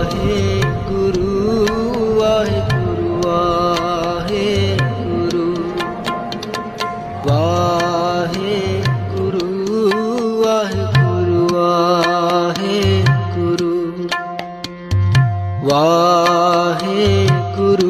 ਵਾਹਿਗੁਰੂ ਵਾਹਿਗੁਰੂ ਵਾਹਿਗੁਰੂ ਵਾਹਿਗੁਰੂ ਵਾਹਿਗੁਰੂ ਵਾਹਿਗੁਰੂ ਵਾਹਿਗੁਰੂ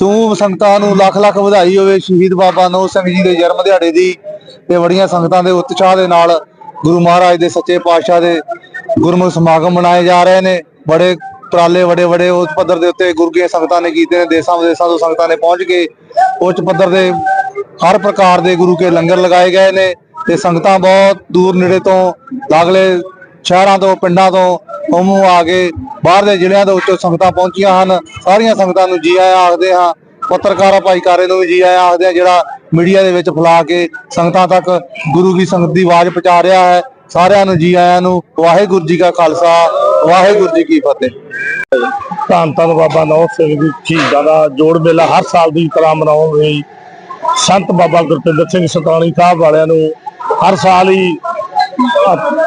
ਸਮੂਹ ਸੰਗਤਾਂ ਨੂੰ ਲੱਖ ਲੱਖ ਵਧਾਈ ਹੋਵੇ ਸ਼ਹੀਦ ਬਾਬਾ ਨੋ ਸਿੰਘ ਜੀ ਦੇ ਜਨਮ ਦਿਹਾੜੇ ਦੀ ਤੇ ਬੜੀਆਂ ਸੰਗਤਾਂ ਦੇ ਉਤਸ਼ਾਹ ਦੇ ਨਾਲ ਗੁਰੂ ਮਹਾਰਾਜ ਦੇ ਸੱਚੇ ਪਾਤਸ਼ਾਹ ਦੇ ਗੁਰਮੁਖ ਸਮਾਗਮ ਮਨਾਏ ਜਾ ਰਹੇ ਨੇ। ਬੜੇ ਉਪਰਾਲੇ ਵੱਡੇ ਵੱਡੇ ਉਸ ਪੱਧਰ ਦੇ ਉੱਤੇ ਗੁਰੂ ਸੰਗਤਾਂ ਨੇ ਕੀਤੇ ਨੇ। ਦੇਸਾਂ ਵਿਦੇਸਾਂ ਤੋਂ ਸੰਗਤਾਂ ਨੇ ਪਹੁੰਚ ਕੇ ਉੱਚ ਪੱਧਰ ਦੇ ਹਰ ਪ੍ਰਕਾਰ ਦੇ ਗੁਰੂ ਕੇ ਲੰਗਰ ਲਗਾਏ ਗਏ ਨੇ ਤੇ ਸੰਗਤਾਂ ਬਹੁਤ ਦੂਰ ਨੇੜੇ ਤੋਂ ਲਾਗਲੇ ਸ਼ਹਿਰਾਂ ਤੋਂ ਪਿੰਡਾਂ ਤੋਂ ਹੋਮੂ ਆ ਕੇ ਬਾਹਰ ਦੇ ਜ਼ਿਲ੍ਹਿਆਂ ਦੇ ਉੱਚੋਂ ਸੰਗਤਾਂ ਪਹੁੰਚੀਆਂ ਹਨ। ਸਾਰੀਆਂ ਸੰਗਤਾਂ ਨੂੰ ਜੀ ਆਇਆਂ ਆਖਦੇ ਹਾਂ। ਪੱਤਰਕਾਰਾਂ, ਭਾਈਕਾਰੇ ਨੂੰ ਵੀ ਜੀ ਆਇਆਂ ਆਖਦੇ ਹਾਂ, ਜਿਹੜਾ ਮੀਡੀਆ ਦੇ ਵਿੱਚ ਫੈਲਾ ਕੇ ਸੰਗਤਾਂ ਤੱਕ ਗੁਰੂ ਦੀ ਸੰਗਤ ਦੀ ਆਵਾਜ਼ ਪਹੁੰਚਾ ਰਿਹਾ ਹੈ। ਸਾਰਿਆਂ ਨੂੰ ਜੀ ਆਇਆਂ ਨੂੰ ਵਾਹਿਗੁਰੂ ਜੀ ਕਾ ਖਾਲਸਾ, ਵਾਹਿਗੁਰੂ ਜੀ ਕੀ ਫਤਿਹ। ਧੰਨ ਧੰਨ ਬਾਬਾ ਨੌ ਸਿੰਘ ਜੀ, ਸ਼ਹੀਦਾਂ ਦਾ ਜੋੜ ਮੇਲਾ ਹਰ ਸਾਲ ਦੀ ਤਰ੍ਹਾਂ ਮਨਾਉਣ ਲਈ ਸੰਤ ਬਾਬਾ ਗੁਰਪਿੰਦਰ ਸਿੰਘ ਸਤਾਣੀ ਸਾਹਿਬ ਵਾਲਿਆਂ ਨੂੰ ਹਰ ਸਾਲ ਹੀ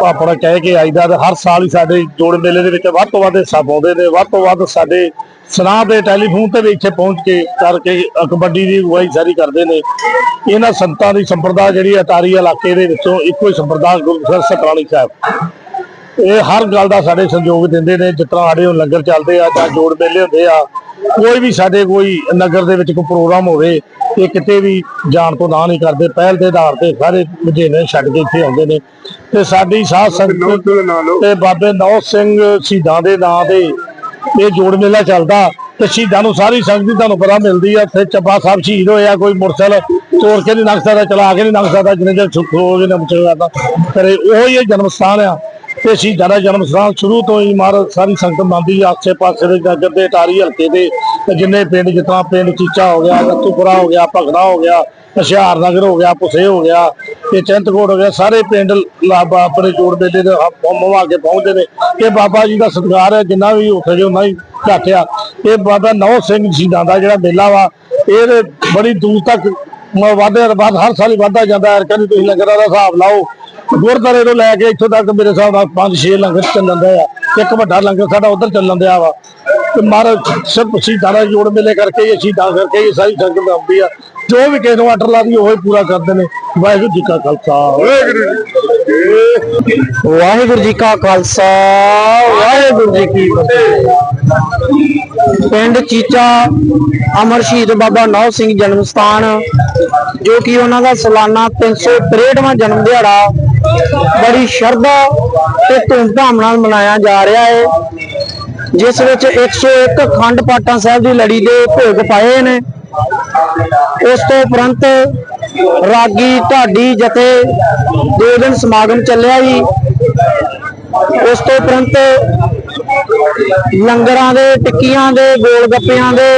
ਆਪਣਾ ਕਹਿ ਕੇ ਆਈਦਾ ਹਰ ਸਾਲ ਹੀ ਸਾਡੇ ਜੋੜ ਮੇਲੇ ਦੇ ਵਿੱਚ ਵੱਧ ਤੋਂ ਵੱਧ ਹਿੱਸਾ ਪਾਉਂਦੇ ਨੇ, ਵੱਧ ਤੋਂ ਵੱਧ ਸਾਡੇ ਸੁਨਾਹ ਦੇ ਟੈਲੀਫੋਨ ਤੇ ਵੀ ਇੱਥੇ ਪਹੁੰਚ ਕੇ ਕਰਕੇ ਕਬੱਡੀ ਦੀ ਅਗਵਾਈ ਸਾਰੀ ਕਰਦੇ ਨੇ। ਇਹਨਾਂ ਸੰਤਾਂ ਦੀ ਸੰਪਰਦਾ ਜਿਹੜੀ ਅਟਾਰੀ ਇਲਾਕੇ ਦੇ ਵਿੱਚੋਂ ਇੱਕੋ ਹੀ ਸੰਪਰਦਾ ਗੁਰੂ ਸਤਰਾਣੀ ਸਾਹਿਬ ਇਹ ਹਰ ਗੱਲ ਦਾ ਸਾਡੇ ਸਹਿਯੋਗ ਦਿੰਦੇ ਨੇ, ਜਿਸ ਤਰ੍ਹਾਂ ਸਾਡੇ ਲੰਗਰ ਚੱਲਦੇ ਆ ਜਾਂ ਜੋੜ ਮੇਲੇ ਹੁੰਦੇ ਆ ਕੋਈ ਵੀ ਸਾਡੇ ਕੋਈ ਨਗਰ ਦੇ ਵਿੱਚ ਕੋਈ ਪ੍ਰੋਗਰਾਮ ਹੋਵੇ ਇਹ ਕਿਤੇ ਵੀ ਜਾਣ ਤੋਂ ਨਾ ਨਹੀਂ ਕਰਦੇ ਪਹਿਲ ਦੇ ਆਧਾਰ ਤੇ ਸਾਰੇ ਮਜੇਨੇ ਛੱਡ ਕੇ ਇੱਥੇ ਆਉਂਦੇ ਨੇ। ਤੇ ਸਾਡੀ ਸਾਧ ਸੰਗਤ ਤੇ ਬਾਬੇ ਨੌ ਸਿੰਘ ਸ਼ਹੀਦਾਂ ਦੇ ਨਾਂ ਤੇ ਇਹ ਜੋੜ ਮੇਲਾ ਚੱਲਦਾ ਤੇ ਸ਼ਹੀਦਾਂ ਨੂੰ ਸਾਰੀ ਸੰਗਤ ਦੀ ਤੁਹਾਨੂੰ ਪਤਾ ਮਿਲਦੀ ਆ ਤੇ ਚੱਬਾ ਸਾਹਿਬ ਸ਼ਹੀਦ ਹੋਇਆ ਕੋਈ ਮੁਰਸਲ ਤੋੜ ਕੇ ਨਹੀਂ ਲੰਘ ਸਕਦਾ ਚਲਾ ਕੇ ਨਹੀਂ ਲੰਘ ਸਕਦਾ ਜਿੰਨੇ ਚਿਰ ਸੁੱਖ ਹੋ ਜੇ ਨਾ ਬਚੇਗਾ ਕਰੇ ਉਹ ਹੀ ਜਨਮ ਸਥਾਨ ਆ। ਤੇ ਸ਼ਹੀਦਾਂ ਦਾ ਜਨਮ ਸਥਾਨ ਸ਼ੁਰੂ ਤੋਂ ਹੀ ਮਹਾਰਾਜ ਸਾਰੀ ਸੰਗਤ ਮੰਨਦੀ ਆ ਆਸੇ ਪਾਸੇ ਦੇ ਨਗਰ ਦੇ ਟਾਰੀ ਹਲਕੇ ਦੇ ਜਿੰਨੇ ਪਿੰਡ ਜਿਤਨਾ ਪਿੰਡ ਚੀਚਾ ਹੋ ਗਿਆ ਜੱਤੂਪੁਰਾ ਹੋ ਗਿਆ, ਭਗੜਾ ਹੋ ਗਿਆ, ਹੁਸ਼ਿਆਰ ਨਗਰ ਹੋ ਗਿਆ ਪੁਸੇ ਹੋ ਗਿਆ, ਤੇ ਚਿੰਤਕੋਟ ਹੋ ਗਿਆ, ਸਾਰੇ ਪਿੰਡ ਲਾਬਾ ਆਪਣੇ ਜੋੜ ਮੇਲੇ ਦੇ ਮਵਾ ਕੇ ਪਹੁੰਚਦੇ ਨੇ। ਇਹ ਬਾਬਾ ਜੀ ਦਾ ਸਤਿਕਾਰ ਹੈ, ਜਿੰਨਾ ਵੀ ਉੱਥੇ ਜੋ ਉਹਨਾਂ ਹੀ ਘੱਟ ਇਹ ਬਾਬਾ ਨੌ ਸਿੰਘ ਸ਼ਹੀਦਾਂ ਦਾ ਜਿਹੜਾ ਮੇਲਾ ਵਾ, ਇਹ ਤੇ ਬੜੀ ਦੂਰ ਤੱਕ ਮ- ਵਾਧੇ ਬਾਅਦ ਹਰ ਸਾਲ ਹੀ ਵਾਧਾ ਜਾਂਦਾ ਹੈ ਕਹਿੰਦੇ ਤੁਸੀਂ ਲੰਗਰਾਂ ਦਾ ਹਿਸਾਬ ਲਾਓ ਗੁਰਦਾਰੇ ਤੋਂ ਲੈ ਕੇ ਇੱਥੋਂ ਤੱਕ ਮੇਰੇ ਹਿਸਾਬ ਨਾਲ 5-6 ਲੰਗਰ ਚੱਲਣ ਦੇ ਆ। ਇੱਕ ਵੱਡਾ ਲੰਗਰ ਸਾਡਾ ਉਧਰ ਚੱਲਣ ਦਿਆ ਵਾ। ਤੇ ਮਹਾਰਾਜ ਸਿਰਫ ਸ਼ਹੀਦਾਂ ਦਾ ਜੋੜ ਮੇਲੇ ਕਰਕੇ ਹੀ ਸ਼ਹੀਦਾਂ ਕਰਕੇ ਹੀ ਸਾਰੀ ਸੰਗਤ ਆਉਂਦੀ ਆ। ਜੋ ਵੀ ਕਿਸੇ ਨੂੰ ਆਰਡਰ ਲਾ ਦੀ ਉਹ ਹੀ ਪੂਰਾ ਕਰਦੇ ਨੇ। ਵਾਹਿਗੁਰੂ ਜੀ ਕਾ ਖਾਲਸਾ। ਵਾਹਿਗੁਰੂ ਜੀ ਕਾ ਖਾਲਸਾ, ਵਾਹਿਗੁਰੂ ਜੀ ਕੀ ਫਤਿਹ। ਪਿੰਡ ਚੀਚਾ, ਅਮਰ ਸ਼ਹੀਦ ਬਾਬਾ ਨੌ ਸਿੰਘ ਜਨਮ ਸਥਾਨ, ਜੋ ਕਿ ਉਹਨਾਂ ਦਾ ਸਾਲਾਨਾ 363ਵਾਂ ਜਨਮ ਦਿਹਾੜਾ ਬੜੀ ਸ਼ਰਧਾ ਤੇ ਧੂਮਧਾਮ ਨਾਲ ਮਨਾਇਆ ਜਾ ਰਿਹਾ ਹੈ, ਜਿਸ ਵਿੱਚ 101 ਖੰਡ ਪਾਠਾਂ ਸਾਹਿਬ ਦੀ ਲੜੀ ਦੇ ਭੋਗ ਪਾਏ ਨੇ। ਉਸ ਤੋਂ ਉਪਰੰਤ ਰਾਗੀ ਢਾਡੀ ਜਥੇ ਦੋ ਦਿਨ ਸਮਾਗਮ ਚੱਲਿਆ ਜੀ। ਉਸ ਤੋਂ ਉਪਰੰਤ ਲੰਗਰਾਂ ਦੇ, ਟਿੱਕੀਆਂ ਦੇ, ਗੋਲ ਗੱਪਿਆਂ ਦੇ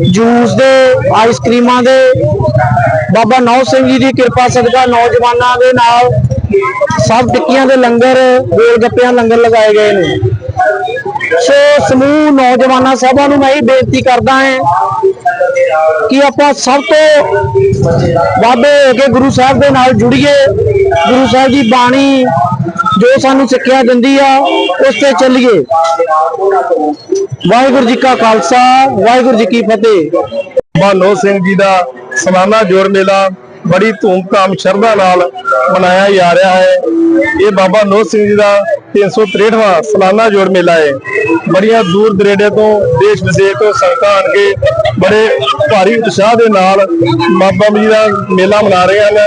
ਜੂਸ ਦੇ ਆਈਸਕ੍ਰੀਮਾਂ ਦੇ। ਬਾਬਾ ਨੌ ਸਿੰਘ ਜੀ ਦੀ ਕਿਰਪਾ ਸਦਕਾ ਨੌਜਵਾਨਾਂ ਦੇ ਨਾਲ ਸਭ ਟਿੱਕੀਆਂ ਦੇ ਲੰਗਰ, ਗੋਲ ਗੱਪਿਆਂ ਲੰਗਰ ਲਗਾਏ ਗਏ ਨੇ। ਸੋ ਸਮੂਹ ਨੌਜਵਾਨਾਂ ਸਭਾ ਨੂੰ ਮੈਂ ਇਹ ਬੇਨਤੀ ਕਰਦਾ ਹਾਂ ਕਿ ਆਪਾਂ ਸਭ ਤੋਂ ਬਾਬੇ ਹੋ ਕੇ ਗੁਰੂ ਸਾਹਿਬ ਦੇ ਨਾਲ ਜੁੜੀਏ। ਗੁਰੂ ਸਾਹਿਬ ਦੀ ਬਾਣੀ ਜੋ ਸਾਨੂੰ ਸਿੱਖਿਆ ਦਿੰਦੀ ਆ, ਉਸ ਤੇ ਚੱਲੀਏ। ਵਾਹਿਗੁਰੂ ਜੀ ਕਾ ਖਾਲਸਾ, ਵਾਹਿਗੁਰੂ ਜੀ ਕੀ ਫਤਿਹ। ਮਾਨੋ ਸਿੰਘ ਜੀ ਦਾ ਸਾਲਾਨਾ ਜੋੜ ਮੇਲਾ ਬੜੀ ਧੂਮਧਾਮ, ਸ਼ਰਧਾ ਨਾਲ ਮਨਾਇਆ ਜਾ ਰਿਹਾ ਹੈ। ਇਹ ਬਾਬਾ ਨੋ ਸਿੰਘ ਜੀ ਦਾ 363ਵਾਂ ਸਾਲਾਨਾ ਜੋੜ ਮੇਲਾ ਹੈ। ਬੜੀਆਂ ਦੂਰ ਦਰੇਡੇ ਤੋਂ, ਦੇਸ਼ ਵਿਦੇਸ਼ ਤੋਂ ਸੰਗਤਾਂ ਆਣ ਕੇ ਬੜੇ ਭਾਰੀ ਉਤਸ਼ਾਹ ਦੇ ਨਾਲ ਬਾਬਾ ਜੀ ਦਾ ਮੇਲਾ ਮਨਾ ਰਹੇ ਹਨ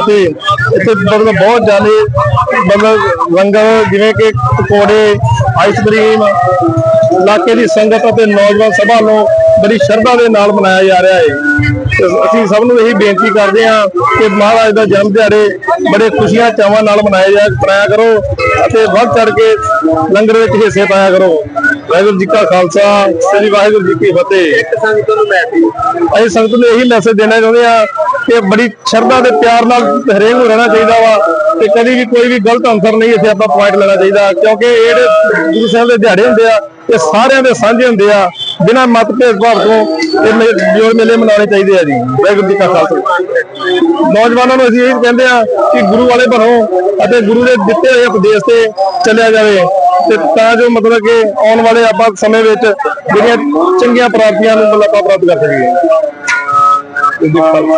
ਅਤੇ ਇੱਥੇ ਮਤਲਬ ਬਹੁਤ ਜ਼ਿਆਦੇ ਮਤਲਬ ਲੰਗਰ ਜਿਵੇਂ ਕਿ ਪਕੌੜੇ ਆਈਸ ਕਰੀਮ ਇਲਾਕੇ ਦੀ ਸੰਗਤ ਅਤੇ ਨੌਜਵਾਨ ਸਭਾ ਨੂੰ ਬੜੀ ਸ਼ਰਧਾ ਦੇ ਨਾਲ ਮਨਾਇਆ ਜਾ ਰਿਹਾ ਹੈ। ਅਸੀਂ ਸਭ ਨੂੰ ਇਹੀ ਬੇਨਤੀ ਕਰਦੇ ਹਾਂ ਕਿ ਮਹਾਰਾਜ ਦਾ ਜਨਮ ਦਿਹਾੜੇ ਬੜੇ ਖੁਸ਼ੀਆਂ ਚਾਵਾਂ ਨਾਲ ਮਨਾਇਆ ਜਾ ਮਨਾਇਆ ਕਰੋ ਅਤੇ ਵੱਧ ਚੜ ਕੇ ਲੰਗਰ ਵਿੱਚ ਹਿੱਸੇ ਪਾਇਆ ਕਰੋ। ਵਾਹਿਗੁਰੂ ਜੀ ਕਾ ਖਾਲਸਾ ਸ੍ਰੀ ਵਾਹਿਗੁਰੂ ਜੀ ਕੀ ਫਤਿਹ। ਅਸੀਂ ਸੰਗਤ ਨੂੰ ਇਹੀ ਮੈਸੇਜ ਦੇਣਾ ਚਾਹੁੰਦੇ ਆ ਕਿ ਬੜੀ ਸ਼ਰਧਾ ਤੇ ਪਿਆਰ ਨਾਲ ਹਰੇਕ ਨੂੰ ਰਹਿਣਾ ਚਾਹੀਦਾ ਵਾ ਤੇ ਕਦੀ ਵੀ ਕੋਈ ਵੀ ਗਲਤ ਅੰਸਰ ਨਹੀਂ ਇੱਥੇ ਆਪਾਂ ਪੁਆਇੰਟ ਲੈਣਾ ਚਾਹੀਦਾ ਕਿਉਂਕਿ ਇਹ ਜਿਹੜੇ ਗੁਰੂ ਸਾਹਿਬ ਦੇ ਦਿਹਾੜੇ ਹੁੰਦੇ ਆ ਇਹ ਸਾਰਿਆਂ ਦੇ ਸਾਂਝੇ ਹੁੰਦੇ ਆ। ਬਿਨਾਂ ਮਤ ਭੇਦਭਾਵ ਤੋਂ ਇਹ ਮੇ- ਜੋ ਮੇਲੇ ਮਨਾਉਣੇ ਚਾਹੀਦੇ ਆ ਜੀ, ਵਾਹਿਗੁਰੂ ਜੀ ਕਾ ਖਾਲਸਾ। ਨੌਜਵਾਨਾਂ ਨੂੰ ਅਸੀਂ ਇਹ ਕਹਿੰਦੇ ਆ ਕਿ ਗੁਰੂ ਵਾਲੇ ਬਣੋ ਅਤੇ ਗੁਰੂ ਦੇ ਦਿੱਤੇ ਹੋਏ ਉਪਦੇਸ਼ ਤੇ ਚੱਲਿਆ ਜਾਵੇ। ਤੇ ਤਾਂ ਜੋ ਮਤਲਬ ਕਿ ਆਉਣ ਵਾਲੇ ਆਪਾਂ ਸਮੇਂ ਵਿੱਚ ਜਿਹੜੀਆਂ ਚੰਗੀਆਂ ਪ੍ਰਾਪਤੀਆਂ ਨੂੰ ਮਤਲਬ ਆਪਾਂ ਪ੍ਰਾਪਤ ਕਰ ਸਕੀਏ।